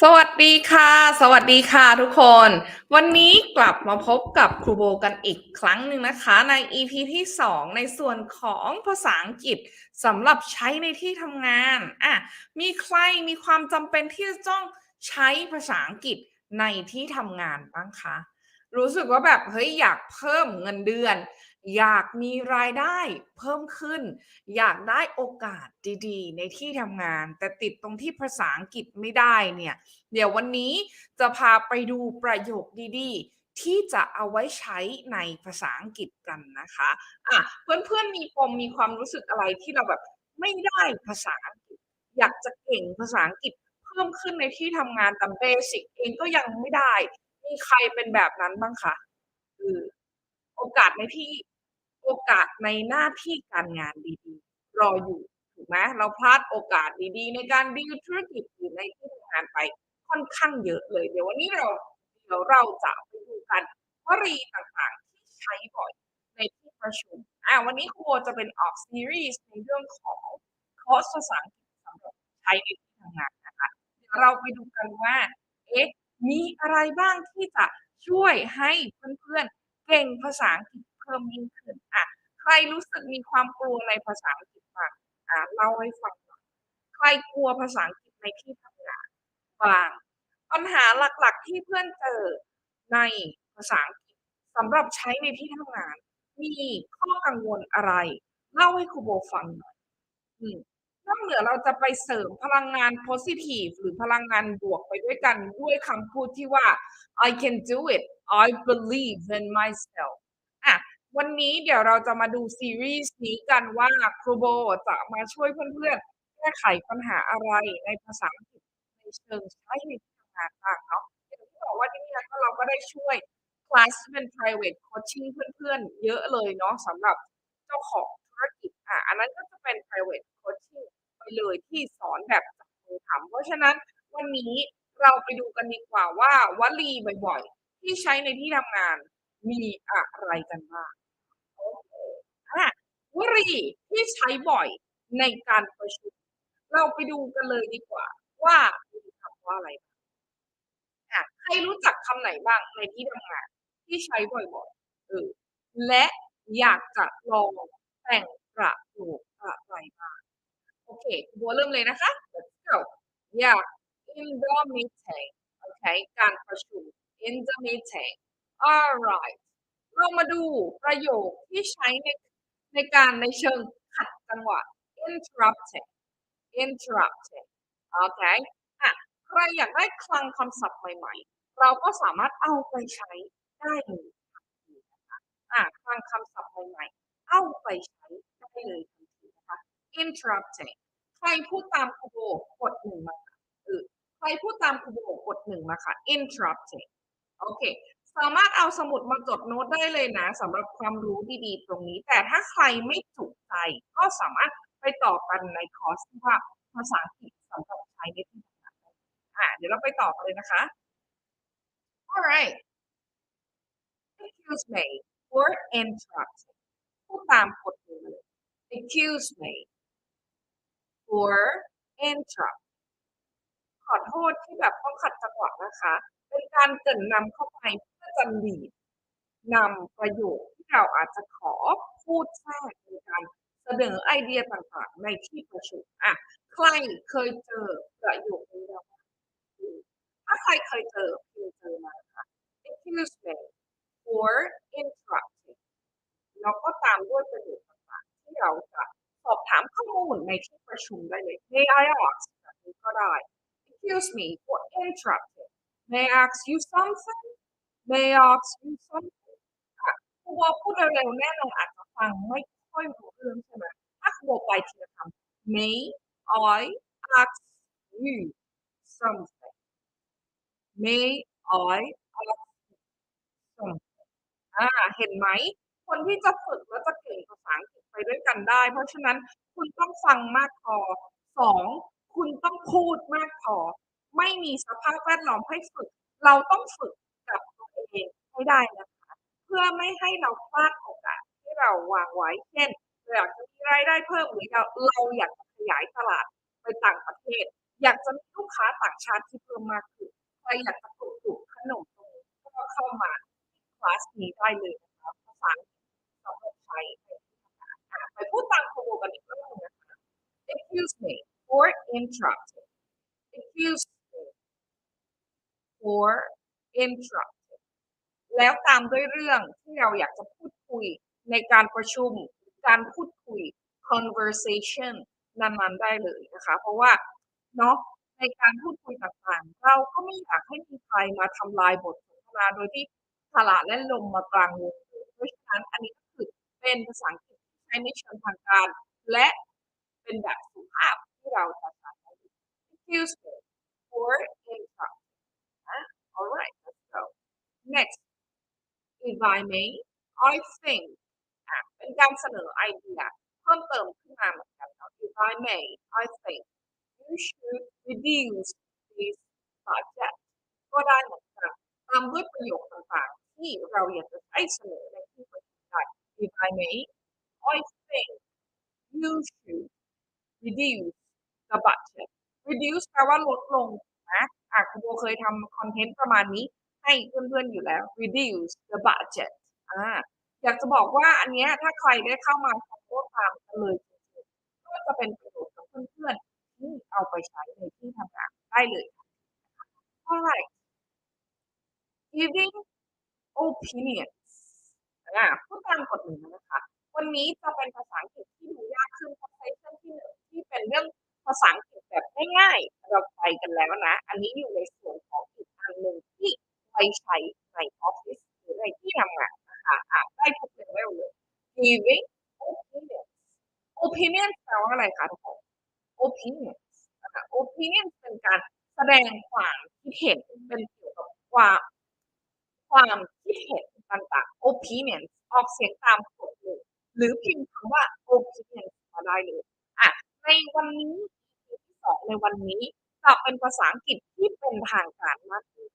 สวัสดีค่ะ สวัสดีค่ะทุกคน วันนี้กลับมาพบกับครูโบกันอีกครั้งหนึ่งนะคะ ใน EP ที่ 2 ในส่วนของภาษาอังกฤษสำหรับใช้ในที่ทำงานอะมีใครมีความจำเป็นที่จะต้องใช้ภาษาอังกฤษในที่ทำงานบ้างคะ รู้สึกว่าแบบเฮ้ยอยากเพิ่มเงินเดือน อยากมีรายได้เพิ่มขึ้น อยากได้โอกาสดีๆ ในที่ทำงาน แต่ติดตรงที่ภาษาอังกฤษไม่ได้เนี่ย เดี๋ยววันนี้จะพาไปดูประโยคดีๆ ที่จะเอาไว้ใช้ในภาษาอังกฤษกันนะคะอะเพื่อนๆมีปมมีความรู้สึกอะไรที่เราแบบไม่ได้ภาษาอังกฤษ อยากจะเก่งภาษาอังกฤษเพิ่มขึ้นในที่ทำงานแต่เบสิกเองก็ยังไม่ได้ มีใครเป็นแบบนั้นบ้างคะคือโอกาสในที่ โอกาสในหน้าที่การงานดีๆ รออยู่ถูกไหมเราพลาดโอกาสดีๆ ในการดีลธุรกิจหรือในที่ทำงานไปค่อนข้างเยอะเลย เดี๋ยววันนี้เราเดี๋ยวเราจะไปดูกันวลีต่างๆ ที่ใช้บ่อยในที่ประชุมอ่าวันนี้ครูโบจะเป็นออกซีรีส์ในเรื่องของคอร์สภาษาอังกฤษสำหรับใช้ในที่ทำงานนะคะเดี๋ยวเราไปดูกันว่าเอ๊ะมีอะไรบ้างที่จะช่วยให้เพื่อนๆเก่งภาษาอังกฤษ พิ่มยิ่งขึ้นอะใครรู้สึกมีความกลัวในภาษาอังกฤษบ้างอะเล่าให้ฟังหน่อยใครกลัวภาษาอังกฤษในที่ทำงานบ้างปัญหาหลักๆที่เพื่อนเจอในภาษาอังกฤษสำหรับใช้ในที่ทำงาน มีข้อกังวลอะไร เล่าให้ครูโบฟังหน่อยอืมนอกเหนือเราจะไปเสริมพลังงาน positive หรือพลังงานบวกไปด้วยกันด้วยคำพูดที่ว่า I can do it I believe in myself วันนี้เดี๋ยวเราจะมาดูซีรีส์นี้กันว่าครูโบจะมาช่วยเพื่อนๆ แก้ไขปัญหาอะไรในภาษาอังกฤษในเชิงใช้ในที่ทำงานบ้างเนาะอย่างที่บอกว่าที่นี่ก็เราก็ได้ช่วยคลาสเป็น private coaching เพื่อนๆ เยอะเลยเนาะสำหรับเจ้าของธุรกิจอะอันนั้นก็จะเป็น private coaching ไปเลยที่สอนแบบจับมือทำเพราะฉะนั้นวันนี้เราไปดูกันดีกว่าว่าวลีบ่อยๆ ที่ใช้ในที่ทำงานมีอะไรกันบ้าง วลีที่ใช้บ่อยในการประชุม เราไปดูกันเลยดีกว่า ว่ามีคำว่าอะไรใครรู้จักคำไหนบ้างในที่ทำงานที่ใช้บ่อยๆเออและอยากจะลองแต่งประโยคอะไรบ้างโอเคบัวเริ่มเลยนะคะ let's go yeah in the meeting โอเคการประชุม in the meeting alright เรามาดูประโยคที่ใช้ในในการในเชิงขัดจังหวะ interrupting interrupting โอเคอะใครอยากได้คลังคำศัพท์ใหม่ๆ เราก็สามารถเอาไปใช้ได้เลยอะคลังคำศัพท์ใหม่ๆ เอาไปใช้ได้เลยทันทีนะคะ interrupting ใครพูดตามครูโบกดหนึ่งมาค่ะออใครพูดตามครูโบกดหนึ่งมาค่ะ interrupting โอเค สามารถเอาสมุดมาจดโน้ตได้เลยนะสำหรับความรู้ดีๆ ตรงนี้ แต่ถ้าใครไม่ถูกใจก็สามารถไปต่อกันในคอร์สที่ว่าภาษาอังกฤษสำหรับใช้ในที่ทำงานอะเดี๋ยวเราไปต่อกันเลยนะคะ alright excuse me for interrupting พูดตามกดหนึ่งเลย excuse me for interrupt ขอโทษที่แบบต้องขัดจังหวะนะคะ เป็นการเกินนำเข้าไปเพื่อจะลีดนำประโยคที่เราอาจจะขอพูดแทรกในการเสนอไอเดียต่างๆ ในที่ประชุมอะใครเคยเจอประโยคนี้แล้วบ้างถ้าใครเคยเจอพิมเจอมาค่ะ excuse me for interrupting แล้วก็ตามด้วยประโยคต่างๆ ที่เราจะสอบถามข้อมูลในที่ประชุมได้เลย May I ask แบบนี้ก็ได้ Excuse me for interrupting May I ask you something May I ask you something อะครูโบพูดเร็วๆแน่นอนอาจจะฟังไม่ค่อยรู้เรื่องใช่ไหมถ้าครูโบไปทีละคำ May I ask you something May I ask you something อ่าเห็นไหม คนที่จะฝึกแล้วจะเก่งภาษาอังกฤษไปด้วยกันได้ เพราะฉะนั้นคุณต้องฟังมากพอสองคุณต้องพูดมากพอ ไม่มีสภาพแวดล้อมให้ฝึก เราต้องฝึกกับตัวเองให้ได้นะคะ เพื่อไม่ให้เราพลาดโอกาสที่เราวางไว้ เช่นเราอยากจะมีรายได้เพิ่มหรือเราเราอยากจะขยายตลาดไปต่างประเทศ อยากจะมีลูกค้าต่างชาติที่เพิ่มมากขึ้นใครอยากจะปลูกขนมตรงนี้ก็เข้ามาคลาสนี้ได้เลยนะคะภาษาอังกฤษสำหรับใช้ในที่ทำงานอะไปพูดตามครูกันอีกรอบหนึงนะคะ excuse me for interrupting excuse or interrupting แล้วตามด้วยเรื่องที่เราอยากจะพูดคุยในการประชุม การพูดคุย conversation นั้นๆได้เลยนะคะ เพราะว่าเนาะในการพูดคุยต่างๆ เราก็ไม่อยากให้มีใครมาทำลายบทสนทนาโดยที่สละและลมมากลางวงเลยเพราะฉะนั้นอันนี้ก็คือเป็นภาษาอังกฤษที่ใช้ในเชิงทางการ และเป็นแบบสุภาพที่เราจะใช้ excuse me for interrupting นะ alright let's go next if I may I think อ่ะเป็นการเสนอไอเดียเพิ่มเติมขึ้นมาเหมือนกันเนาะ if I may I think you should reduce this budget ก็ได้เหมือนกันตามด้วยประโยคต่างๆ ที่เราอยากจะใช้เสนอในที่ประชุมได้ if I may I think you should reduce the budget reduce แปลว่าลดลงนะ อะคุณโบเคยทำคอนเทนต์ประมาณนี้ให้เพื่อนๆอยู่แล้ว reduce the budget อ่าอยากจะบอกว่าอันเนี้ยถ้าใครได้เข้ามาฟังโค้ดามกันเลยจริงๆก็จะเป็นประโยชน์กับเพื่อนๆที่เอาไปใช้ในที่ทำงานได้เลยค่ะ alright giving opinions อ่าพูดตามกฎหนึ่งนะคะ วันนี้จะเป็นภาษาอังกฤษที่ดูยากขึ้นเพราะใช้เช่นที่หนึ่งที่เป็นเรื่องภาษาอังกฤษ แบบง่ายๆเราไปกันแล้วนะ อันนี้อยู่ในส่วนของอีกอันหนึ่งที่ไปใช้ในออฟฟิศหรือในที่ทำงานนะคะอ่าได้ทุกเลเวลเลย giving opinions opinions แปลว่าอะไรคะทุกคน opinions นะคะ opinions เป็นการแสดงความคิดเห็นเป็นเกี่ยวกับความความคิดเห็นต่างๆ opinions ออกเสียงตามกฎหรือพิมพ์คำว่า opinions มาได้เลยอะในวันนี้ สองในวันนี้จะเป็นภาษาอังกฤษที่เป็นทางการมากขึ้น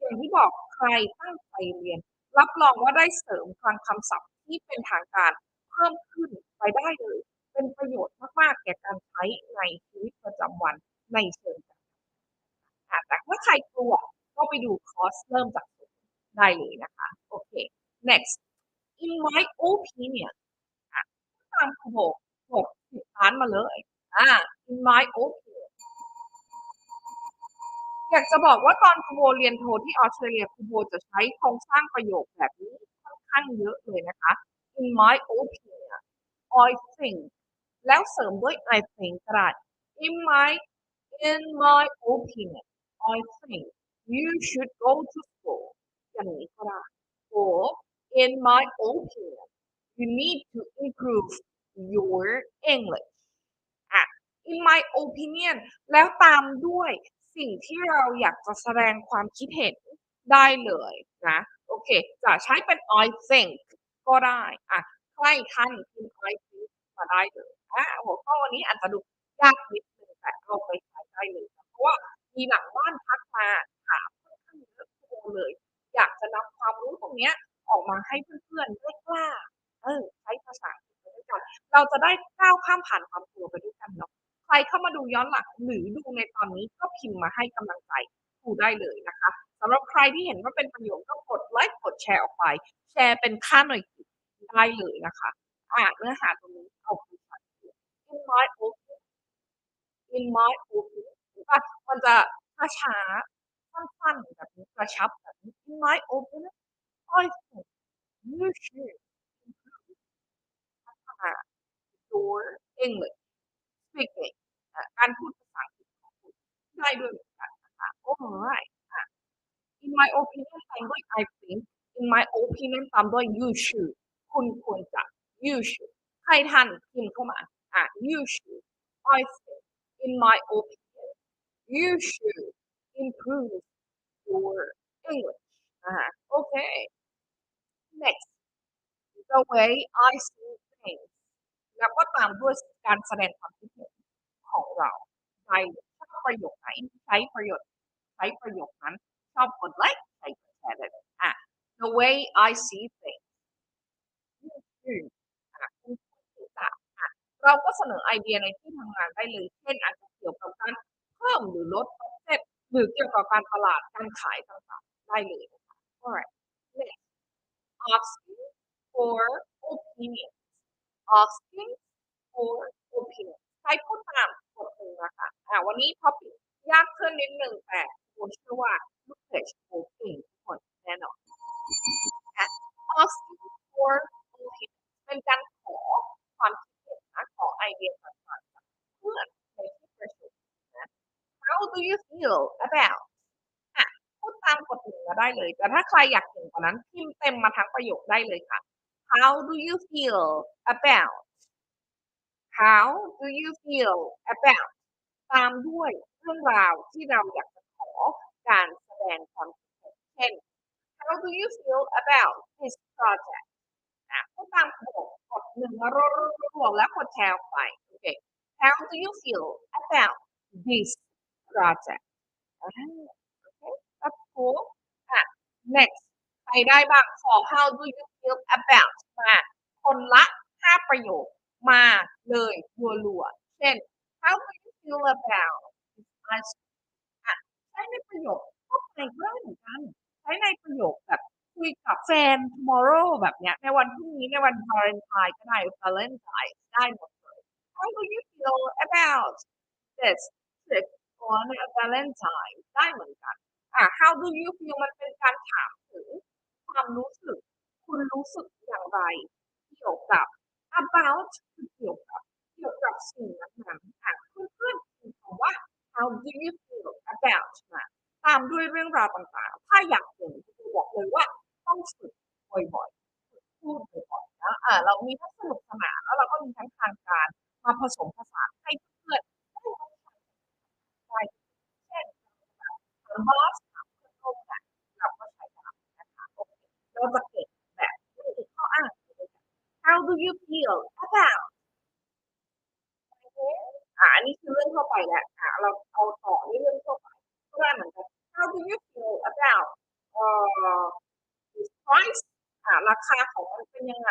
อย่างที่บอกใครตั้งใจเรียน รับรองว่าได้เสริมคลังคำศัพท์ที่เป็นทางการเพิ่มขึ้นไปได้เลย เป็นประโยชน์มากๆแก่การใช้ในชีวิตประจำวันในเชิงการแต่ถ้าใครกลัวก็ไปดูคอร์สเริ่มจากศูนย์ได้เลยนะคะ โอเค next in my opinion อะตามครูโบกดสิบล้านมาเลย อ่า in my opinion อยากจะบอกว่าตอนครูโบเรียนโทที่ออสเตรเลียครูโบจะใช้โครงสร้างประโยคแบบนี้ค่อนข้างเยอะเลยนะคะ in my opinion I think แล้วเสริมด้วย I think ก็ได้ in my in my opinion I think you should go to school อย่างนี้ก็ได้ or in my opinion you need to improve your English in my opinion แล้วตามด้วยสิ่งที่เราอยากจะแสดงความคิดเห็นได้เลยนะโอเค จะใช้เป็น I think ก็ได้อะใครท่านพิมพ์ I think มาได้เลยอะหัวข้อวันนี้อาจจะดูยากนิดนึงแต่เอาไปใช้ได้เลยเพราะว่ามีหลังบ้านทักมาถามค่อนข้างเยอะเลย อยากจะนำความรู้ตรงเนี้ยออกมาให้เพื่อนๆได้กล้าเออใช้ภาษาอังกฤษด้วยกัน เราจะได้ก้าวข้ามผ่านความกลัวไปด้วย ใครเข้ามาดูย้อนหลังหรือดูในตอนนี้ก็พิมพ์มาให้กำลังใจครูได้เลยนะคะสำหรับใครที่เห็นว่าเป็นประโยชน์ก็กดไลค์กดแชร์ออกไป แชร์เป็นค่าหน่วยกิตได้เลยนะคะอ่านเนื้อหาตรงนี้เอาไปใช้ in my opinion in my opinion เห็มันจะช้าๆสั้นๆแบบนี้กระชับแบบนี้ in my opinion I think you should improve พัฒนา your English speaking อะการพูดภาษาอังกฤษของคุณได้ด้วยเหมือนกันนะคะ alright อะ in my opinion ตามด้วย I think in my opinion ตามด้วย you should คุณควรจะ you should ใครทันพิมพ์เข้ามาอะ you should I think in my opinion you should improve your English อ่าโอเค next the way I see things แล้วก็ตามด้วยการแสดง way I see things อืมอะคุณศึกษาอะเราก็เสนอไอเดียในที่ทำงานได้เลย เช่นอาจจะเกี่ยวกับการเพิ่มหรือลดบัดหรือเกี่ยวกับการตลาดการขายต่างๆได้เลยนะคะ alright next asking for opinion asking for opinion ใครพูดตามกดหนึ่งนะคะอ่าวันนี้ท็อปิกยากขึ้นนิดหนึ่งแต่ผมเชื่อว่าลูกเพจโอเก่งทุกคนแน่นอน asking for opinion เป็นการขอความคิดเห็นนะขอไอเดียต่างๆจากเพื่อนในที่ประชุมนะ How do you feel about อะพูดตามกดถึงมาได้เลย แต่ถ้าใครอยากเก่งกว่านั้นพิมพ์เต็มมาทั้งประโยคได้เลยค่ะ How do you feel about How do you feel about ตามด้วยเรื่องราวที่เราอยากจะขอการแสดงความคิดเห็นเช่น How do you feel about this project อะพูดตามกดกดหนึ่งมารัวๆแล้วกดแชร์ไปโอเค How do you feel about this project อ่าโอเค that's cool อะ next ใครได้บ้างขอ How do you feel about มาคนละห้าประโยคมาเลยรัวๆเช่น How do you feel about this ice cream อะใช้ในประโยคก็ไปก็ได้เหมือนกันใช้ในประโยคแบบ คุยกับแฟน tomorrow แบบเนี้ยในวันพรุ่งนี้ในวัน Valentine ก็ได้ Valentine ได้หมดเลย How do you feel about this trip on a Valentine ได้เหมือนกันอะ How do you feel มันเป็นการถามถึงความรู้สึก คุณรู้สึกอย่างไร เกี่ยวกับ about เกี่ยวกับเกี่ยวกับสิ่งนั้นๆอะเพื่อนๆคือคำว่า How do you feel about มาตามด้วยเรื่องราวต่างๆ ถ้าอยากเห็นครูบอกเลยว่า ต้องฝึกบ่อยๆพูดบ่อยๆนะอ่าเรามีทั้งสนุกสนานแล้วเราก็มีทั้งทางการมาผสมผสานให้เพื่อนๆได้เข้าใจได้เช่นถามบอสถามเพื่อนร่วมงานเราก็ใช้ได้นะคะโอเคเราจะเก็บแบบไม่มีข้ออ้างเลยค่ะ How do you feel about อ่าอันนี้คือเรื่องทั่วไปแหละอ่าเราเอาต่อด้วยเรื่องทั่วไปก็ได้เหมือนกัน How do you feel about เอ่อ this price อ่าราคาของมันเป็นยังไง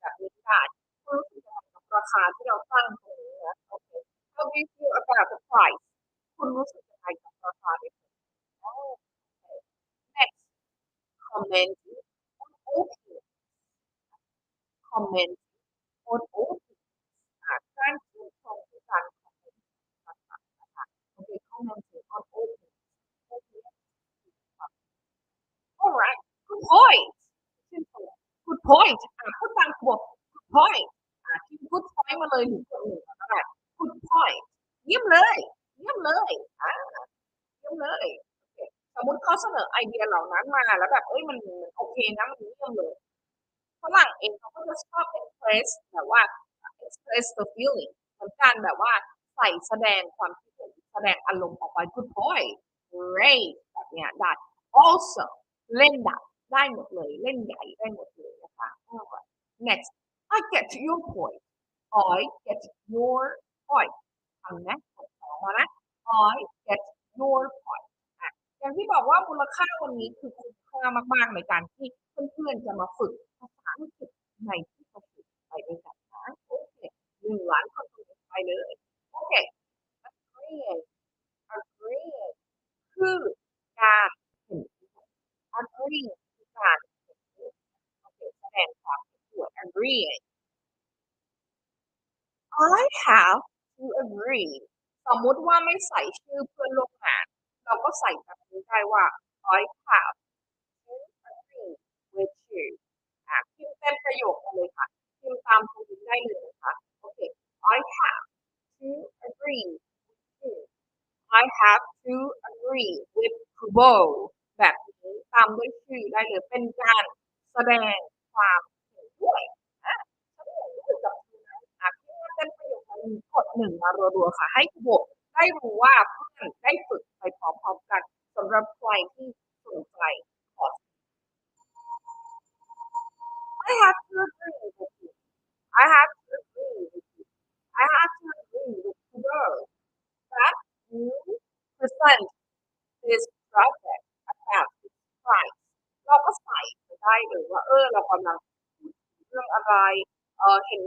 แบบนี้ได้คุณรู้สึกยังไงกับราคาที่เราตั้งตรงนี้นะโอเค How do you feel about the price คุณรู้สึกยังไงกับราคาที่โอเค next comment on opinion comment on opinion อ่าการชื่นชมคือการคอมเม นต์ต่างๆนะคะโอเค comment on opinion opinion alright good point ชื่นชม good point อ่าพูดตามบท good point อ่าพิมพ์ good point มาเลยหนึ่งตัวหนึ่งก็ได้ good point เยี่ยมเลย เยี่ยมเลยอ่าเยี่ยมเลยโอเค สมมติเขาเสนอไอเดียเหล่านั้นมาแล้วแบบเอ้ยมันมันโอเคนะมันเยี่ยมเลยฝรั่งเองเขาก็จะชอบ express แบบว่า express the feeling เหมือนกันแบบว่าใส่แสดงความคิดเห็นแสดงอารมณ์ออกไป good point great แบบเนี้ยได้ also เล่นดับได้หมดเลย เล่นใหญ่ได้หมดเลยนะคะ next I get your point I get your point ฟังนะกดสองมานะ I get your point อย่างที่บอกว่ามูลค่าวันนี้คือคุ้มค่ามากๆในการที่เพื่อนๆจะมาฝึกภาษาอังกฤษในที่ประชุมไปด้วยกันนะโอเคหนึ่งล้านคนไปเลยโอเค agree agree คือการเห็น agree คือการเห็นโอเคแสดงความเห็นด้วย agree I have to agree สมมติว่าไม่ใส่ชื่อเพื่อนร่วมงาน เราก็ใส่แบบ ได้ว่า I have to agree with you อะพิมพ์เต็มประโยคเลยค่ะพิมพ์ตามตัวนี้ได้เลยนะคะโอเค I have to agree with you I have to agree with Kubo แบบนี้ตามด้วยชื่อได้เลยเป็นการแสดงความเห็นด้วยอะฉันเห็นด้วยกับคุณนะอะพิมพ์เต็มประโยคเลยกดหนึ่งมารัวๆค่ะ ให้คุโบได้รู้ว่าเพื่อนได้ฝึกไปพร้อมๆกัน สำหรับใครที่สนใจคอร์ส I have to agree with you I have to agree with you I have to agree with Kubo that you present this project about this price เราก็ใส่ไปได้เลยว่า เออ เรากำลังพูดถึงเรื่องอะไร เออเห็น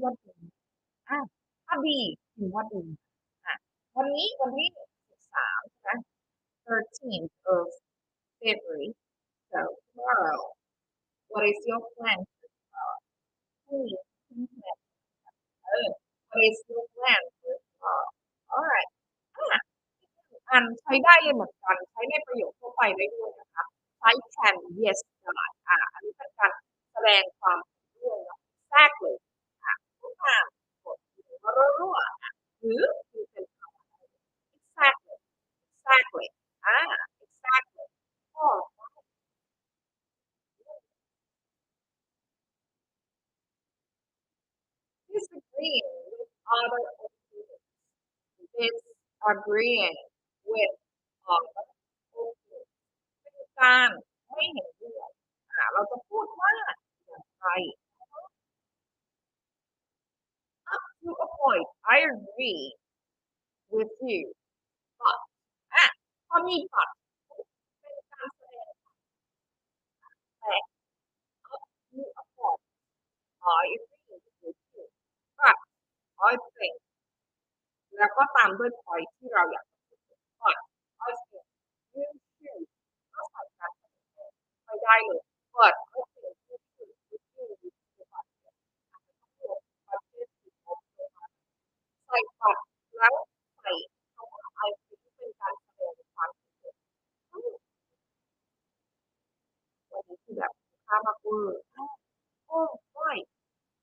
ๆเพื่อนๆว่าดีอะถ้าดีถือว่าดีอะวันนี้วันที่สิบสามใช่ไหม 13th of February so tomorrow what is your plan for tomorrow พรุ่งนี้คุณแพลนเออ what is your plan for tomorrow alright อะอันใช้ได้เลยเหมือนกัน ใช้ในประโยคทั่วไปได้ด้วยนะคะใช้ can yes ได้อะอันนี้เป็นการแสดงความเห็นด้วยเนะ exactly อะทุกคำกด รัวๆอะหรือคือเป็นคำอะไร exactly exactly อ่า exactly ก็ disagreeing with other opinions disagreeing with other opinions เป็นการไม่เห็นด้วยอ่าเราจะพูดว่าอย่างไร up to a point I agree with you but อะพอมี but เป็นการแสดงแต่ up to a point I agree with you but I think แล้วก็ตามด้วย point ที่เราอยากจะพูด but I think you should ก็ใส่การแสดงไปได้เลย but I think you should you should you should อาจจะต้องรวม budget หรืองบประมาณใส่ but แล้วใส่คำว่า I think เป็นการแสดงความคิดเห็นอืมวันนี้คือแบบค่ามากเวอร์อ้า วโอ้ right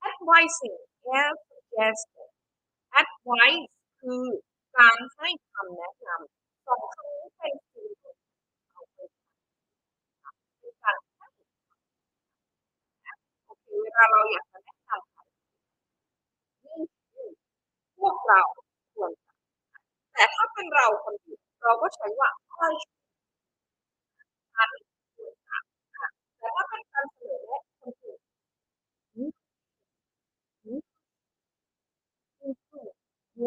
advising and suggesting advice คือการให้คำแนะนำสองคำนี้เป็นสิ่งที่เอาไปใช้เป็นการให้โอเคเวลาเราอยากจะแนะนำใครนี่คือพวกเราควรแต่ถ้าเป็นเราคนเดียวเราก็ใช้ว่า I should ฉันควรจะอะแต่ถ้าเป็นการเสนอแนะคนอื่น you you you should your English คือคนที่จะพัฒนา you you should your English ให้เป็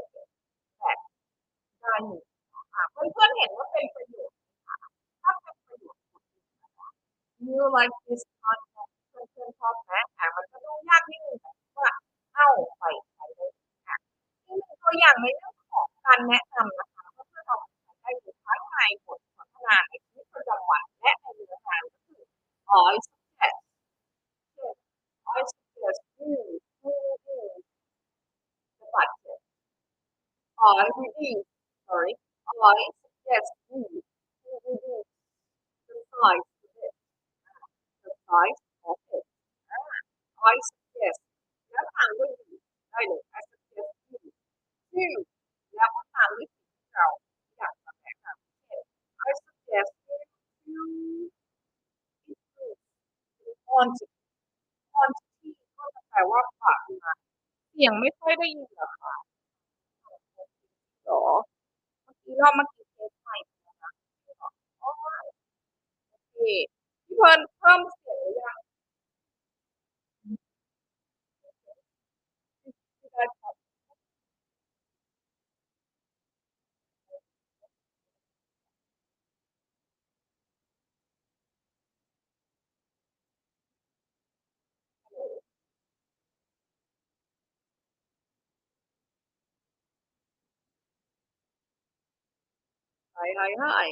นแบบได้หนึ่งอะเพื่อนๆเห็นว่าเป็นประโยชน์ไหมคะถ้าเป็นประโยชน์คุณนะคะ you like this content เพื่อนๆชอบไหมอะมันก็ดูยากนิดนึงแต่ว่าเอาไปใช้ได้ค่ะนี่เป็นตัวอย่างในเรื่องของการแนะนำนะคะเพื่อนๆเอาไปใช้ได้เลยทั้งในบทสนทนาในชีวิตประจำวันและในเนื้องานก็คือ I suggest I suggest you to reduce the budget I reduce sorry I suggest you to reduce the size of it the size of it อ่า I suggest แล้วตามด้วย you ได้เลย I suggest you to แล้วก็ตามด้วยสิ่งที่เราอยากจะแนะนำเช่น I suggest you to increase the quantity quantity ก็จะแปลว่าปริมาณเสียงไม่ค่อยได้ยินเหรอคะหรอเมื่อกี้เรามากินเทสใหม่นะคะอ๋อโอเคพี่เพิ่นเพิ่มเสียงหรือยังที่ได้ครับ หายหายหาย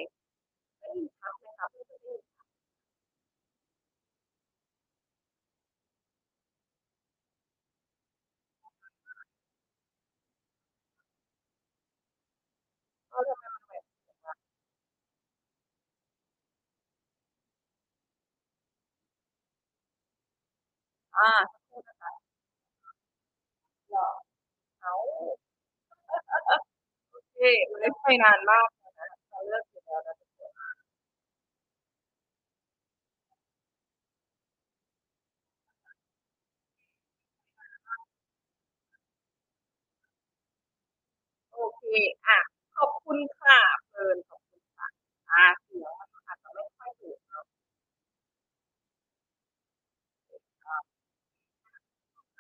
ได้ยินชัดไหมคะเพื่อนได้ยินก็ทำไมมันแบบเสียงอะอ่าสักครู่นะคะ เหรอ อ้าว โอเค มันได้ไปนานมาก โอเค อะ ขอบคุณค่ะเพิร์นขอบคุณค่ะอ่าเสียงอาจจะไม่ค่อยถูกเนาะ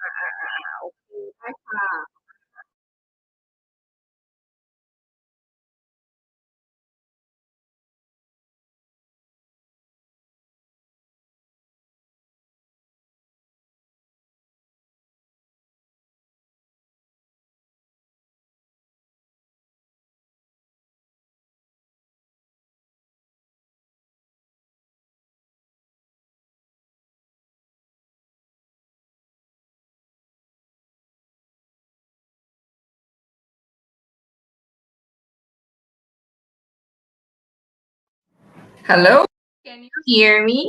อ่าโอเคได้ค่ะ Hello Can you hear me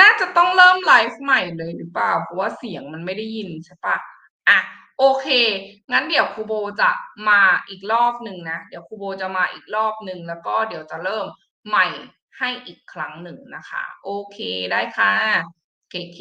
น่าจะต้องเริ่มไลฟ์ใหม่เลยหรือเปล่า เพราะว่าเสียงมันไม่ได้ยินใช่ปะอะโอเค งั้นเดี๋ยวครูโบจะมาอีกรอบหนึ่งนะ เดี๋ยวครูโบจะมาอีกรอบหนึ่งแล้วก็เดี๋ยวจะเริ่มใหม่ให้อีกครั้งหนึ่งนะคะ โอเคได้ค่ะ เคเค